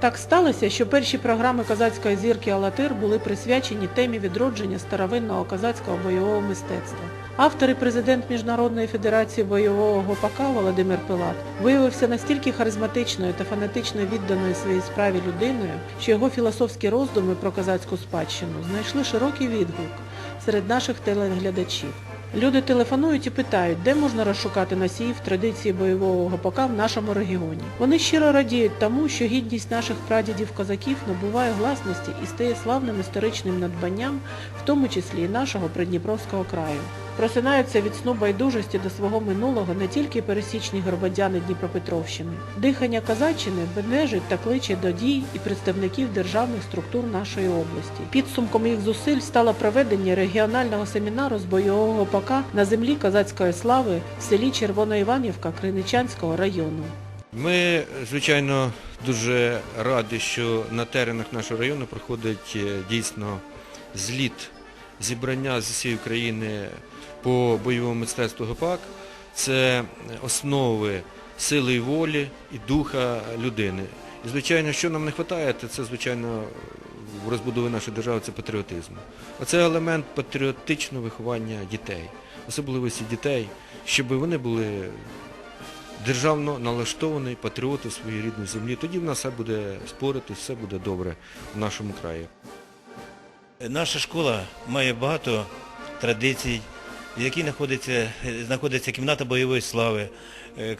Так сталося, що перші програми козацької зірки Алатир були присвячені темі відродження старовинного козацького бойового мистецтва. Автор і президент Міжнародної федерації бойового гопака Володимир Пилат виявився настільки харизматичною та фанатично відданою своїй справі людиною, що його філософські роздуми про козацьку спадщину знайшли широкий відгук серед наших телеглядачів. Люди телефонують і питають, де можна розшукати носіїв традиції бойового гопака в нашому регіоні. Вони щиро радіють тому, що гідність наших прадідів-козаків набуває гласності і стає славним історичним надбанням, в тому числі і нашого Придніпровського краю. Просинаються від сну байдужості до свого минулого не тільки пересічні громадяни Дніпропетровщини. Дихання козаччини бенежить та кличе до дій і представників державних структур нашої області. Підсумком їх зусиль стало проведення регіонального семінару з бойового гопака на землі козацької слави в селі Червоноіванівка Криничанського району. Ми, звичайно, дуже раді, що на теренах нашого району проходить е, дійсно зліт зібрання з усієї країни по бойовому мистецтву ГОПАК. Це основи сили і волі і духа людини. І, звичайно, що нам не вистачає, це, звичайно, в розбудові нашої держави це патріотизм. Оце елемент патріотичного виховання дітей, особливості дітей, щоб вони були державно налаштовані патріоти своєї рідної землі. Тоді в нас все буде спорити, все буде добре в нашому краї. Наша школа має багато традицій, в якій знаходиться, знаходиться кімната бойової слави, е,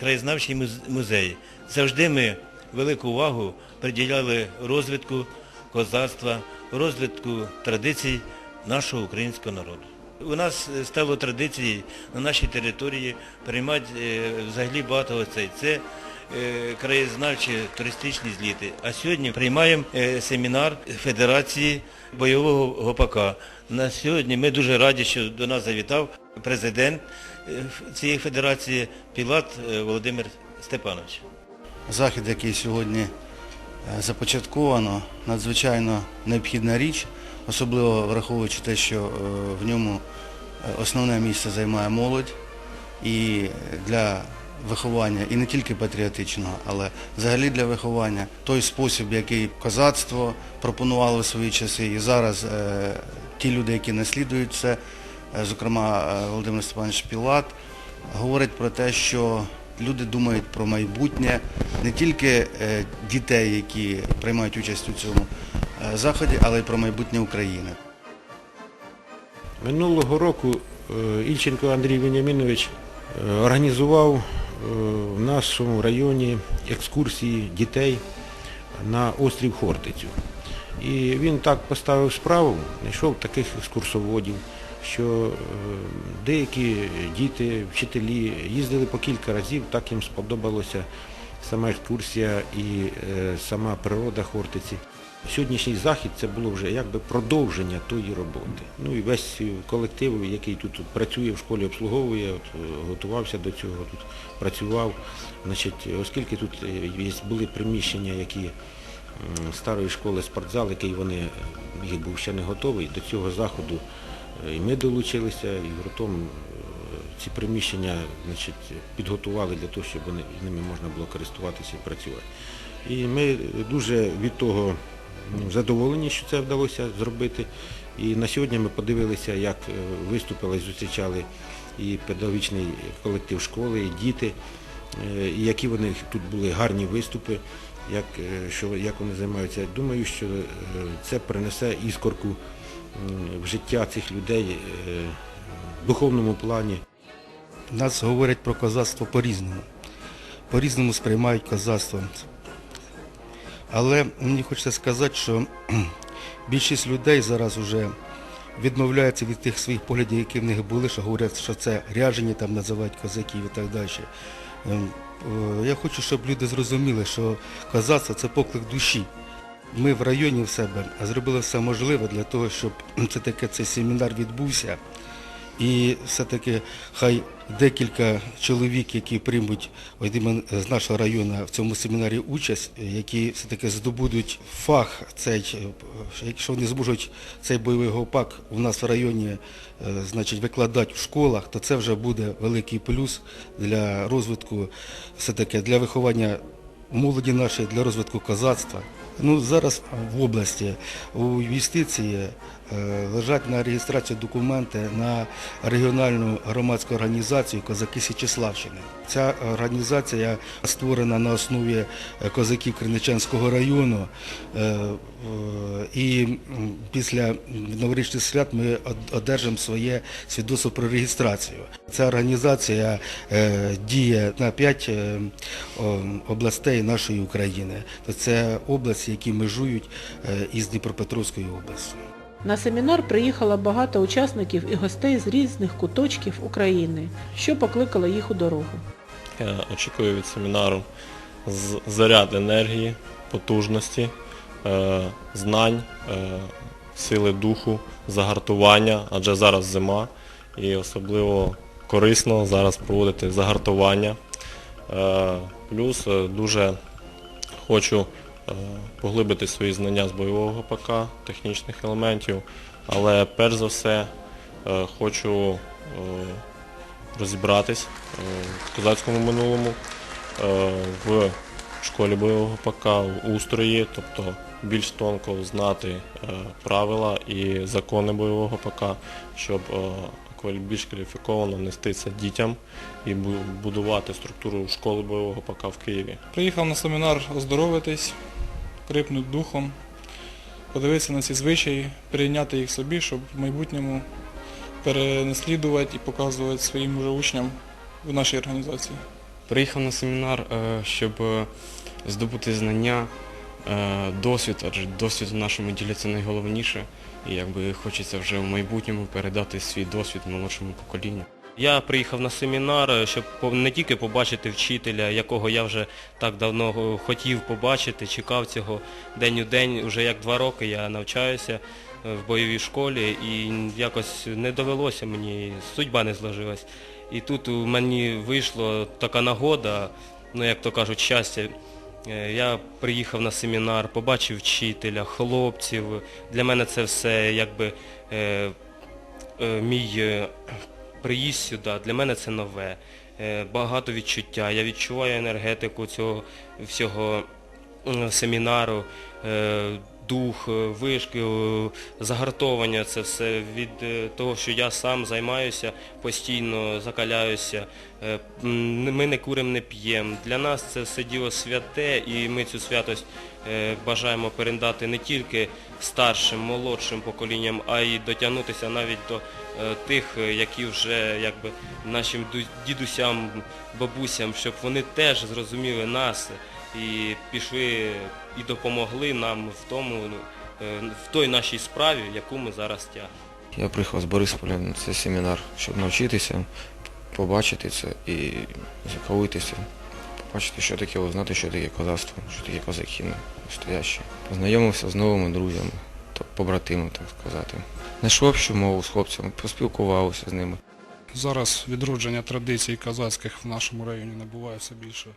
краєзнавчий музей. Завжди ми велику увагу приділяли розвитку козацтва, розвитку традицій нашого українського народу. У нас е, стало традицією на нашій території приймати е, взагалі багато гостей. Це е, краєзнавчі туристичні зліти. А сьогодні приймаємо семінар Федерації бойового гопака. На сьогодні ми дуже раді, що до нас завітав президент цієї федерації Пілат Володимир Степанович. Захід, який сьогодні започатковано, надзвичайно необхідна річ, особливо враховуючи те, що е, в ньому е, основне місце займає молодь і для виховання, і не тільки патріотичного, але взагалі для виховання. Той спосіб, який козацтво пропонувало в свої часи, і зараз е, ті люди, які наслідують це, е, зокрема е, Володимир Степанович Пілат, говорить про те, що люди думають про майбутнє не тільки е, дітей, які приймають участь у цьому е, заході, але й про майбутнє України. Минулого року е, Ільченко Андрій Веніамінович організував в нашому районі екскурсії дітей на острів Хортицю. І він так поставив справу, знайшов таких екскурсоводів, що е, деякі діти, вчителі їздили по кілька разів, так їм сподобалося сама екскурсія і е, сама природа Хортиці. Сьогоднішній захід це було вже якби продовження тої роботи. Ну і весь колектив, який тут, працює в школі, обслуговує, от, готувався до цього, тут працював. Значить, оскільки тут е, були приміщення, які старої школи спортзал, який вони їх був ще не готовий, до цього заходу і ми долучилися, і гуртом е, ці приміщення значить, підготували для того, щоб ними можна було користуватися і працювати. І ми дуже від того задоволені, що це вдалося зробити. І на сьогодні ми подивилися, як е, виступили, зустрічали і педагогічний колектив школи, і діти, е, і які вони тут були гарні виступи, як, е, що, як вони займаються. Думаю, що е, це принесе іскорку в життя цих людей е, в духовному плані. Нас говорять про козацтво по-різному. По-різному сприймають козацтво. Але мені хочеться сказати, що більшість людей зараз вже відмовляються від тих своїх поглядів, які в них були, що говорять, що це ряжені там називають козаків і так далі. Ем, е, Я хочу, щоб люди зрозуміли, що козацтво це поклик душі. Ми в районі в себе зробили все можливе для того, щоб це таке цей семінар відбувся. І все-таки хай декілька чоловік, які приймуть з нашого району в цьому семінарі участь, які все-таки здобудуть фах, цей, е, якщо вони зможуть цей бойовий гопак у нас в районі е, значить, викладати в школах, то це вже буде великий плюс для розвитку, все-таки для виховання молоді нашої для розвитку козацтва. Ну, зараз в області у юстиції е, лежать на реєстрацію документи на регіональну громадську організацію Козаки Січеславщини. Ця організація створена на основі е, козаків Криничанського району. Е, І після новорічних свят ми одержимо своє свідоцтво про реєстрацію. Ця організація діє на п'ять областей нашої України. Це області, які межують е, із Дніпропетровською областю. На семінар приїхало багато учасників і гостей з різних куточків України, що покликало їх у дорогу. Я очікую від семінару заряд енергії, потужності, е, знань, е, сили духу, загартування, адже зараз зима і особливо корисно зараз проводити загартування. Плюс дуже хочу поглибити свої знання з бойового ПК, технічних елементів, але перш за все е, хочу е, розібратись е, в козацькому минулому, е, в школі бойового ПК, в устрої, тобто більш тонко знати е, правила і закони бойового ПК, щоб е, більш кваліфіковано нести це дітям і будувати структуру школи бойового ПК в Києві. Приїхав на семінар оздоровитись, крипнути духом, подивитися на ці звичаї, перейняти їх собі, щоб в майбутньому перенаслідувати і показувати своїм уже учням в нашій організації. Приїхав на семінар, е, щоб е, здобути знання, е, досвід, адже досвід в нашому ділі це найголовніше. І якби хочеться вже в майбутньому передати свій досвід молодшому поколінню. Я приїхав на семінар, е, щоб не тільки побачити вчителя, якого я вже так давно е, хотів побачити, чекав цього день у день. Уже як два роки я навчаюся е, в бойовій школі і якось не довелося мені, судьба не зложилась. І тут у мені вийшла така нагода, ну як то кажуть, щастя. Я приїхав на семінар, побачив вчителя, хлопців. Для мене це все якби мій приїзд сюди, для мене це нове. Е, Багато відчуття. Я відчуваю енергетику цього всього семінару, е, дух, е, вишки, загартовання, це все від того, що я сам займаюся, постійно закаляюся. Ми не куримо, не п'ємо. Для нас це все діло святе, і ми цю святость бажаємо передати не тільки старшим, молодшим поколінням, а й дотягнутися навіть до тих, е, які вже якби нашим дідусям, бабусям, щоб вони теж зрозуміли нас і пішли і допомогли нам в тому, ну, е, в той нашій справі, яку ми зараз тягнемо. Я приїхав з Борисполя на цей семінар, щоб навчитися, побачити це і закалитися, побачити, що таке, узнати, що таке козацтво, що таке козаки настоящі. Познайомився з новими друзями, то побратимами, так сказати. Знайшов общу мову з хлопцями, поспілкувався з ними. Зараз відродження традицій козацьких в нашому районі набуває все більше